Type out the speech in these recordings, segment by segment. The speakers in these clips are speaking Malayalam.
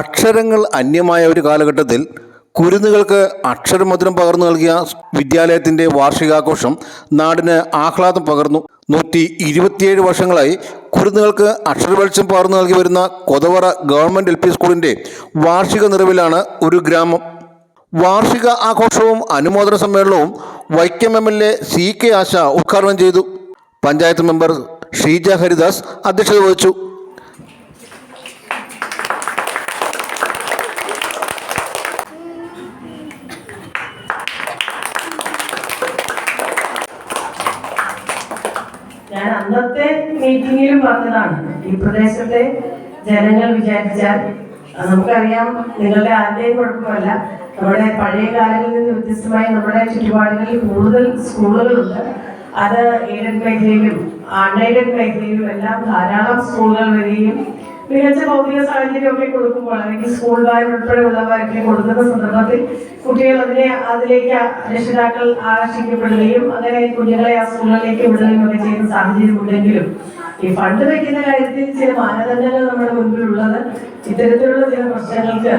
അക്ഷരങ്ങൾ അന്യമായ ഒരു കാലഘട്ടത്തിൽ കുരുന്നുകൾക്ക് അക്ഷരമധുരം പകർന്നു നൽകിയ വിദ്യാലയത്തിന്റെ വാർഷികാഘോഷം നാടിന് ആഹ്ലാദം പകർന്നു. നൂറ്റി ഇരുപത്തിയേഴ് വർഷങ്ങളായി കുരുന്നുകൾക്ക് അക്ഷരവെളിച്ചം പകർന്നു നൽകി വരുന്ന കൊതവറ ഗവൺമെന്റ് എൽ പി സ്കൂളിന്റെ വാർഷിക നിറവിലാണ് ഒരു ഗ്രാമം. വാർഷിക ആഘോഷവും അനുമോദന സമ്മേളനവും Vaikom MLA C K Asha K ആശ ഉദ്ഘാടനം ചെയ്തു. പഞ്ചായത്ത് മെമ്പർ ഷീജ ഹരിദാസ് അധ്യക്ഷത വഹിച്ചു. ഞാൻ അന്നത്തെ മീറ്റിംഗിലും പറഞ്ഞതാണ് ഈ പ്രദേശത്തെ ജനങ്ങൾ വിചാരിച്ചാൽ നമുക്കറിയാം നിങ്ങളുടെ ആരുടെയും കുഴപ്പമല്ല. നമ്മുടെ പഴയ കാലങ്ങളിൽ നിന്ന് വ്യത്യസ്തമായി നമ്മുടെ ചുറ്റുപാടുകളിൽ കൂടുതൽ സ്കൂളുകളുണ്ട്. അത് എയ്ഡഡ് മേഖലയിലും അൺഎയ്ഡഡ് മേഖലയിലും എല്ലാം ധാരാളം സ്കൂളുകൾ വരികയും മികച്ച ഭൗതിക സാഹചര്യമൊക്കെ കൊടുക്കുമ്പോൾ അല്ലെങ്കിൽ സ്കൂൾ ബാഗ് ഉൾപ്പെടെയുള്ളവരൊക്കെ കൊടുക്കുന്ന സന്ദർഭത്തിൽ കുട്ടികൾ അതിനെ അതിലേക്ക് രക്ഷിതാക്കൾ ആകർഷിക്കപ്പെടുകയും അങ്ങനെ കുഞ്ഞുങ്ങളെ ആ സ്കൂളുകളിലേക്ക് വിടുകയും ഒക്കെ ചെയ്യുന്ന സാഹചര്യം ഉണ്ടെങ്കിലും ഈ ഫണ്ട് വെക്കുന്ന കാര്യത്തിൽ ചില മാനദണ്ഡങ്ങൾ നമ്മുടെ മുൻപിലുള്ളത്. ഇത്തരത്തിലുള്ള ചില പ്രശ്നങ്ങൾക്ക്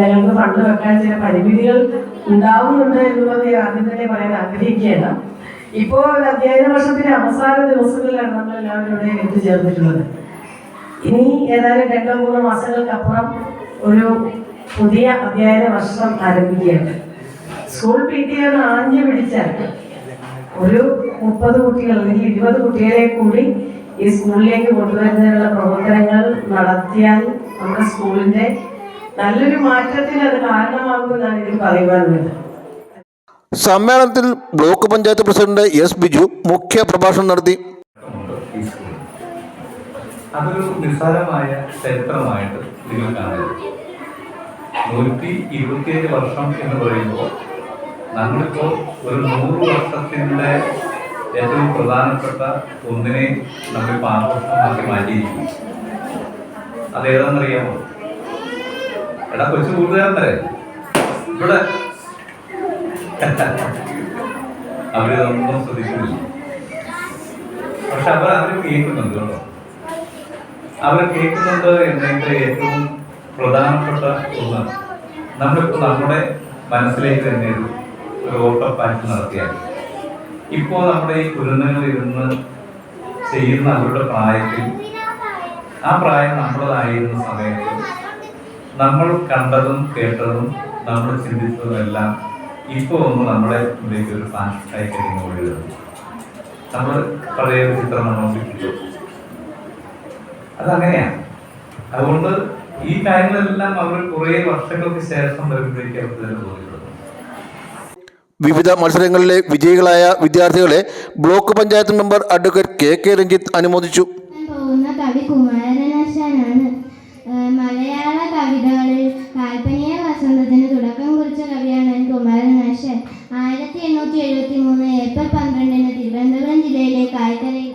ഞങ്ങൾക്ക് ഫണ്ട് വെക്കാൻ ചില പരിമിതികൾ ഉണ്ടാവുന്നുണ്ട് എന്നുള്ളത് ആദ്യം തന്നെ പറയാൻ ആഗ്രഹിക്കുകയാണ്. ഇപ്പോൾ അധ്യയന വർഷത്തിന്റെ അവസാന ദിവസങ്ങളിലാണ് നമ്മൾ എല്ലാവരും ഇവിടെ എത്തിച്ചേർന്നിട്ടുള്ളത്. ഇനി ഏതായാലും രണ്ടോ മൂന്നോ മാസങ്ങൾക്കപ്പുറം ഒരു പുതിയ അധ്യയന വർഷം ആരംഭിക്കുകയാണ് സ്കൂൾ പി ടി ആണ് ആഞ്ഞു പിടിച്ചാൽ ഒരു മുപ്പത് കുട്ടികൾ അല്ലെങ്കിൽ ഇരുപത് കുട്ടികളെ കൂടി ഈ സ്കൂളിലേക്ക് കൊണ്ടുവരുന്നതിനുള്ള പ്രവർത്തനങ്ങൾ നടത്തിയാൽ നമ്മുടെ സ്കൂളിന്റെ നല്ലൊരു മാറ്റത്തിന് അത് കാരണമാകുമെന്നാണ് എനിക്ക് പറയുവാനുള്ളത് സമ്മേളനത്തിൽ block panchayat president S Biju മുഖ്യ പ്രഭാഷണം നടത്തി. അതൊരു നിസ്സാരമായ ചരിത്രമായിട്ട് നിങ്ങൾ കാണരുത് നൂറ്റി ഇരുപത്തിയേഴ് വർഷം എന്ന് പറയുമ്പോൾ നമ്മളിപ്പോൾ ഒരു നൂറ് വർഷത്തിന്റെ ഏറ്റവും പ്രധാനപ്പെട്ട ഒന്നിനെ നമ്മൾ ആഘോഷമാക്കി മാറ്റിയിരിക്കും അതേതാണെന്നറിയാമോ? എടാ കൊച്ചു കൂട്ടുകാരൻ ഇവിടെ. അവരിതൊന്നും ശ്രദ്ധിക്കുന്നില്ല പക്ഷെ അവർ അതിന് കേൾക്കുന്നുണ്ട് കേട്ടോ. അവർ കേൾക്കുന്നുണ്ട് എന്നതിന്റെ ഏറ്റവും പ്രധാനപ്പെട്ട ഒന്ന്. നമ്മളിപ്പോൾ നമ്മുടെ മനസ്സിലേക്ക് തന്നെ ഒരു ഒരു ഓട്ടപ്പാറ്റ് നടത്തിയാൽ ഇപ്പോൾ നമ്മുടെ ഈ കുരുന്നങ്ങൾ ഇരുന്ന് ചെയ്യുന്ന അവരുടെ പ്രായത്തിൽ ആ പ്രായം നമ്മളതായിരുന്ന സമയത്ത് നമ്മൾ കണ്ടതും കേട്ടതും നമ്മൾ ചിന്തിച്ചതും എല്ലാം ഇപ്പോൾ ഒന്ന് നമ്മുടെ ഉള്ളിലേക്ക് ഒരു ആയി കഴിയുമ്പോൾ നമ്മൾ പഴയ ചിത്രം നമ്മൾ സൃഷ്ടിച്ചു അതങ്ങനെയാണ്. അതുകൊണ്ട് ഈ കാര്യങ്ങളെല്ലാം അവർ കുറേ വർഷങ്ങൾക്ക് ശേഷം വരുമ്പോഴേക്കും അവർക്ക് തന്നെ ബോധ്യപ്പെടുന്നു വിവിധ മത്സരങ്ങളിലെ വിജയികളായ വിദ്യാർത്ഥികളെ block panchayat member advocate K K Ranjith അനുമോദിച്ചു. പോകുന്ന കവി കുമാരനാശാനാണ്. മലയാള കവിതകളിൽ കാൽപ്പനീയ വസന്തത്തിന് തുടക്കം കുറിച്ച കവിയാണ് കുമാരനാശാൻ. ആയിരത്തി എണ്ണൂറ്റി എഴുപത്തി മൂന്ന് ഏപ്രിൽ പന്ത്രണ്ടിന് തിരുവനന്തപുരം ജില്ലയിലെ കായ്ക്കരയിൽ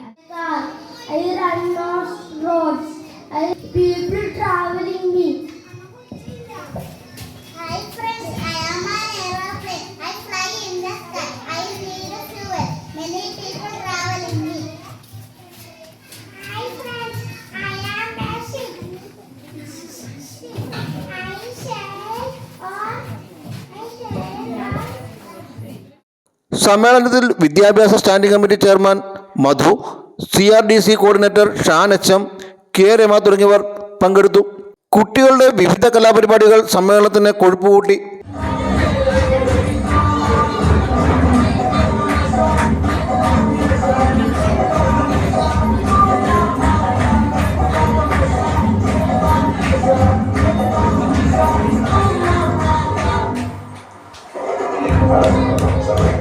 സമ്മേളനത്തിൽ വിദ്യാഭ്യാസ standing committee chairman Madhu C R D C coordinator Shan H M K Rama തുടങ്ങിയവർ പങ്കെടുത്തു. കുട്ടികളുടെ വിവിധ കലാപരിപാടികൾ സമ്മേളനത്തിന് കൊഴുപ്പ് കൂട്ടി Going